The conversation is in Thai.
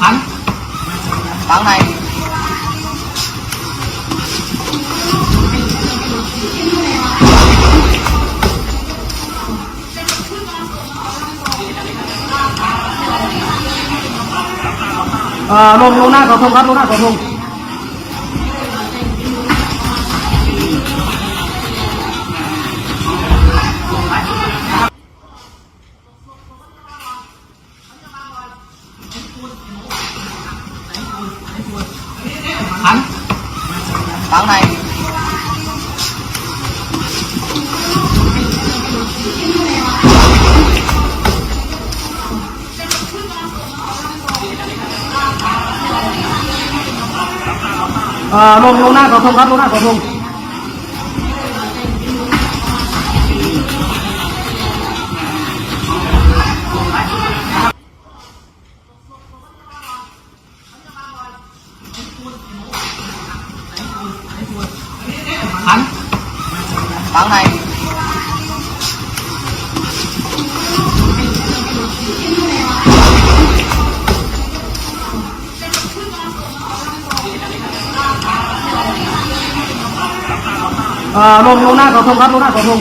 bắn. Bắn này à, lô lô na có không? Cắt lô na có không? หันล้างหันฟังในเอ่อลงลงหน้าเสาธงครับลงหน้าเสาธง หันฟังในเอ่อลงลงหน้าเสาธงครับลงหน้าเสาธง